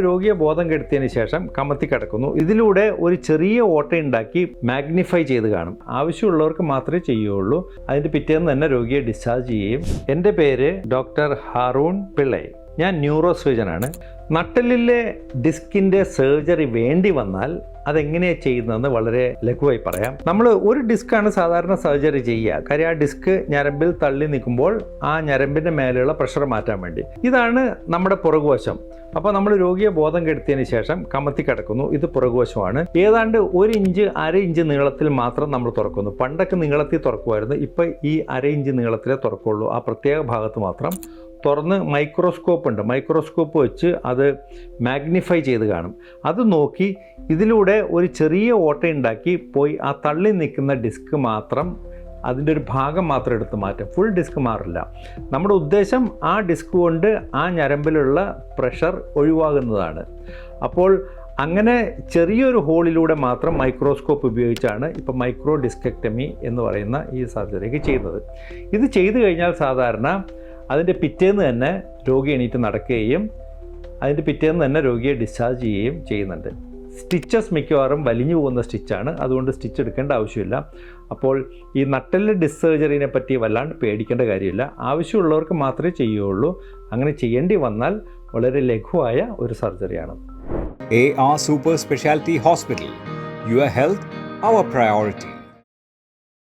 രോഗിയെ ബോധം കെടുത്തിയതിന് ശേഷം കമത്തി കിടക്കുന്നു. ഇതിലൂടെ ഒരു ചെറിയ ഓട്ടയുണ്ടാക്കി മാഗ്നിഫൈ ചെയ്ത് കാണും. ആവശ്യമുള്ളവർക്ക് മാത്രമേ ചെയ്യുകയുള്ളൂ. അതിന്റെ പിറ്റേന്ന് തന്നെ രോഗിയെ ഡിസ്ചാർജ് ചെയ്യും എന്റെ പേര് ഡോക്ടർ ഹാറൂൺ പിള്ളൈ. ഞാൻ ന്യൂറോ സർജനാണ് നട്ടലിലെ ഡിസ്കിന്റെ സർജറി വേണ്ടി വന്നാൽ അതെങ്ങനെയാണ് ചെയ്യുന്നതെന്ന് വളരെ ലഘുവായി പറയാം. നമ്മൾ ഒരു ഡിസ്ക്കാണ് സാധാരണ സർജറി ചെയ്യുക. കാര്യം ആ ഡിസ്ക് ഞരമ്പിൽ തള്ളി നിൽക്കുമ്പോൾ ആ ഞരമ്പിന്റെ മേലെയുള്ള പ്രഷർ മാറ്റാൻ വേണ്ടി. ഇതാണ് നമ്മുടെ പുറകുവശം. അപ്പോൾ നമ്മൾ രോഗിയെ ബോധം കെടുത്തിയതിന് ശേഷം കമത്തി കിടക്കുന്നു. ഇത് പുറകുവശമാണ്. ഏതാണ്ട് ഒരു ഇഞ്ച് അര ഇഞ്ച് നീളത്തിൽ മാത്രം നമ്മൾ തുറക്കുന്നു. പണ്ടൊക്കെ നീളത്തിൽ തുറക്കുമായിരുന്നു. ഇപ്പോൾ ഈ അര ഇഞ്ച് നീളത്തിലേ തുറക്കുള്ളൂ. ആ പ്രത്യേക ഭാഗത്ത് മാത്രം. തുറന്ന് മൈക്രോസ്കോപ്പ് ഉണ്ട്. മൈക്രോസ്കോപ്പ് വെച്ച് അത് മാഗ്നിഫൈ ചെയ്ത് കാണും. അത് നോക്കി ഇതിലൂടെ ഒരു ചെറിയ ഓട്ടയുണ്ടാക്കി പോയി ആ തള്ളി നിൽക്കുന്ന ഡിസ്ക് മാത്രം അതിന്റെ ഒരു ഭാഗം മാത്രം എടുത്ത് മാറ്റും. ഫുൾ ഡിസ്ക് മാറില്ല. നമ്മുടെ ഉദ്ദേശം ആ ഡിസ്ക് കൊണ്ട് ആ ഞരമ്പിലുള്ള പ്രഷർ ഒഴിവാകുന്നതാണ്. അപ്പോൾ അങ്ങനെ ചെറിയൊരു ഹോളിലൂടെ മാത്രം മൈക്രോസ്കോപ്പ് ഉപയോഗിച്ചാണ് ഇപ്പോൾ മൈക്രോ ഡിസ്കക്ടമി എന്ന് പറയുന്ന ഈ സർജറിക്ക് ചെയ്യുന്നത്. ഇത് ചെയ്തു കഴിഞ്ഞാൽ സാധാരണ അതിന്റെ പിറ്റേന്ന് തന്നെ രോഗി എണീറ്റ് നടക്കുകയും അതിന്റെ പിറ്റേന്ന് തന്നെ രോഗിയെ ഡിസ്ചാർജ് ചെയ്യുകയും ചെയ്യുന്നുണ്ട്. സ്റ്റിച്ചസ് മിക്കവാറും വലിഞ്ഞു പോകുന്ന സ്റ്റിച്ചാണ് അതുകൊണ്ട് സ്റ്റിച്ച് എടുക്കേണ്ട ആവശ്യമില്ല. അപ്പോൾ ഈ നട്ടൽ ഡിസർജറിനെ പറ്റി വല്ലാണ്ട് പേടിക്കേണ്ട കാര്യമില്ല. ആവശ്യമുള്ളവർക്ക് മാത്രമേ ചെയ്യുകയുള്ളൂ. അങ്ങനെ ചെയ്യേണ്ടി വന്നാൽ വളരെ ലഘുവായ ഒരു സർജറിയാണ് A R super speciality hospital your health our priority.